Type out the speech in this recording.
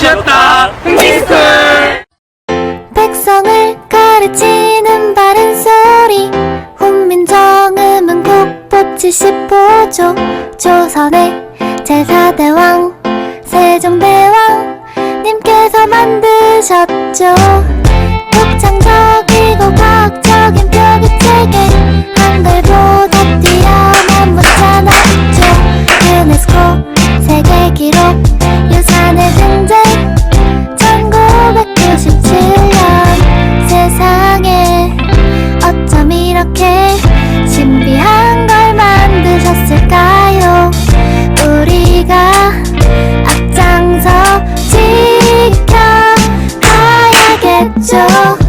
쉬었다. 흥미스쿨. 백성을 가르치는 바른 소리. 훈민정음은 국법 75조. 조선의 제사대왕 세종대왕 님께서 만드셨죠. 했죠?